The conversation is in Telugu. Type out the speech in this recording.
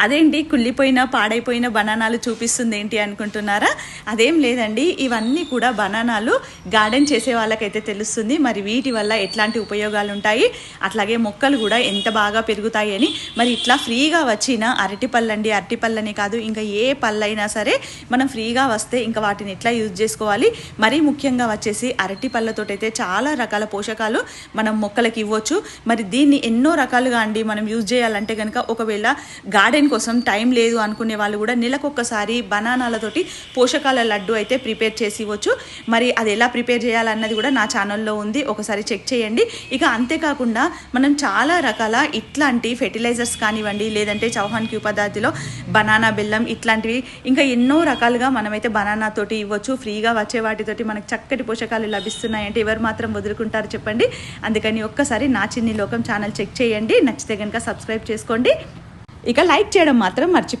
అదేంటి? కుళ్ళిపోయిన పాడైపోయిన బనానాలు చూపిస్తుంది ఏంటి అనుకుంటున్నారా? అదేం లేదండి. ఇవన్నీ కూడా బనానాలు గార్డెన్ చేసే వాళ్ళకైతే తెలుస్తుంది. మరి వీటి వల్ల ఎట్లాంటి ఉపయోగాలు ఉంటాయి అట్లాగే మొక్కలు కూడా ఎంత బాగా పెరుగుతాయి అని. మరి ఇట్లా ఫ్రీగా వచ్చిన అరటి పళ్ళండి అరటి పళ్ళని కాదు ఇంకా ఏ పళ్ళైనా సరే మనం ఫ్రీగా వస్తే ఇంకా వాటిని ఎట్లా యూజ్ చేసుకోవాలి? మరీ ముఖ్యంగా వచ్చేసి అరటి పళ్ళతోటైతే చాలా రకాల పోషకాలు మనం మొక్కలకి ఇవ్వచ్చు. మరి దీన్ని ఎన్నో రకాలుగా అండి మనం యూజ్ చేయాలంటే కనుక ఒకవేళ గార్డెన్ కోసం టైం లేదు అనుకునే వాళ్ళు కూడా నెలకొకసారి బనానాలతోటి పోషకాల లడ్డు అయితే ప్రిపేర్ చేసి ఇవ్వచ్చు. మరి అది ఎలా ప్రిపేర్ చేయాలన్నది కూడా నా ఛానల్లో ఉంది. ఒకసారి చెక్ చేయండి. ఇక అంతేకాకుండా మనం చాలా రకాల ఇట్లాంటి ఫెర్టిలైజర్స్ కానివ్వండి లేదంటే చౌహాన్ క్యూ పద్ధతిలో బనానా బెల్లం ఇట్లాంటివి ఇంకా ఎన్నో రకాలుగా మనమైతే బనానాతోటి ఇవ్వచ్చు. ఫ్రీగా వచ్చే వాటితోటి మనకు చక్కటి పోషకాలు లభిస్తున్నాయంటే ఎవరు మాత్రం వదులుకుంటారు చెప్పండి. అందుకని ఒక్కసారి నా చిన్ని లోకం ఛానల్ చెక్ చేయండి. నచ్చితే కనుక సబ్స్క్రైబ్ చేసుకోండి. ఇక లైక్ చేయడం మాత్రం మర్చిపో